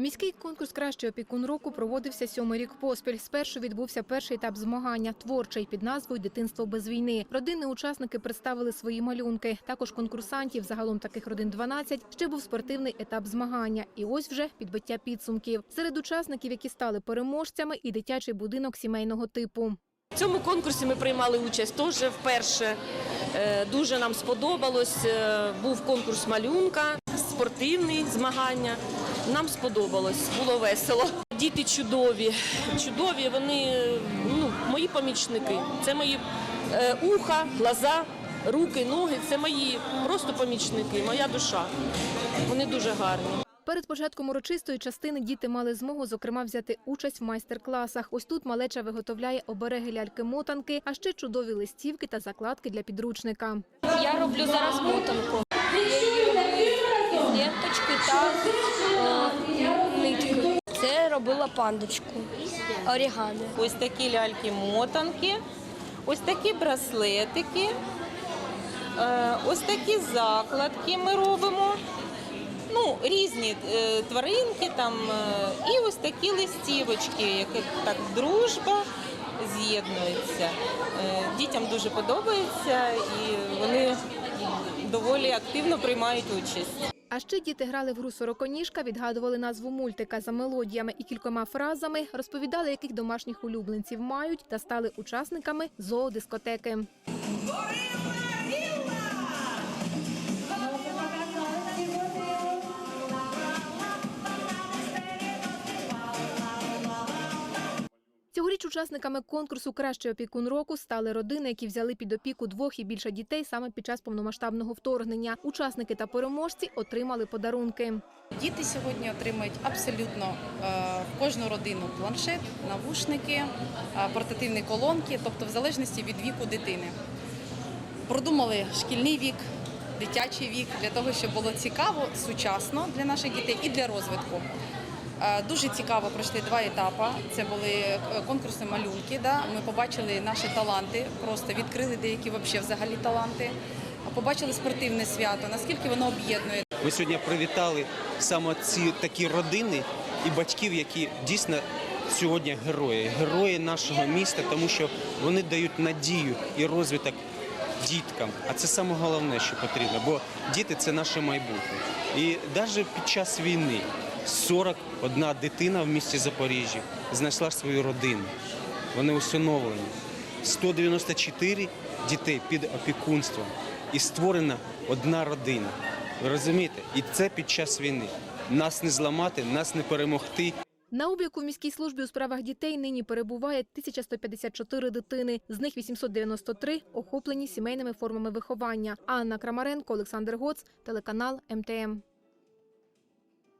Міський конкурс «Кращий опікун року проводився сьомий рік поспіль. Спершу відбувся перший етап змагання – творчий під назвою «Дитинство без війни». Родини учасники представили свої малюнки. Також конкурсантів, загалом таких родин 12, ще був спортивний етап змагання. І ось вже підбиття підсумків. Серед учасників, які стали переможцями, і дитячий будинок сімейного типу. В цьому конкурсі ми приймали участь теж вперше. Е, Дуже нам сподобалось. Е, Був конкурс малюнка, спортивні змагання. Нам сподобалось, було весело. Діти чудові, чудові. Вони ну, мої помічники. Це мої е, уха, глаза, руки, ноги. Це мої просто помічники, моя душа. Вони дуже гарні. Перед початком урочистої частини діти мали змогу, зокрема, взяти участь в майстер-класах. Ось тут малеча виготовляє обереги ляльки-мотанки, а ще чудові листівки та закладки для підручника. Я роблю зараз мотанку. Я її ленточки та е, нитки. Це робила пандочку. Орігамі. Ось такі ляльки-мотанки, ось такі браслетики, е, ось такі закладки ми робимо. Ну, різні е, тваринки там, і ось такі листівочки, які так дружба з'єднується. Дітям дуже подобається і вони доволі активно приймають участь. А ще діти грали в гру «Сороконіжка», відгадували назву мультика за мелодіями і кількома фразами, розповідали, яких домашніх улюбленців мають, та стали учасниками зоодискотеки. Цьогоріч учасниками конкурсу «Кращий опікун року» стали родини, які взяли під опіку двох і більше дітей саме під час повномасштабного вторгнення. Учасники та переможці отримали подарунки. Діти сьогодні отримають абсолютно е, кожну родину планшет, навушники, е, портативні колонки, тобто в залежності від віку дитини. Продумали шкільний вік, дитячий вік для того, щоб було цікаво, сучасно для наших дітей і для розвитку. Е, Дуже цікаво пройшли два етапи. Це були е, конкурси малюнки. Да? Ми побачили наші таланти, просто відкрили деякі взагалі таланти. Побачили спортивне свято, наскільки воно об'єднує. Ми сьогодні привітали саме ці такі родини і батьків, які дійсно сьогодні герої, герої нашого міста, тому що вони дають надію і розвиток діткам. А це саме головне, що потрібно, бо діти це наше майбутнє. І навіть під час війни 41 дитина в місті Запоріжжя знайшла свою родину. Вони усиновлені. 194 дітей під опікунством. І створена одна родина. Ви розумієте? І це під час війни. Нас не зламати, нас не перемогти. На обліку в міській службі у справах дітей нині перебуває 1154 дитини. З них 893 охоплені сімейними формами виховання. Анна Крамаренко, Олександр Гоц, телеканал МТМ.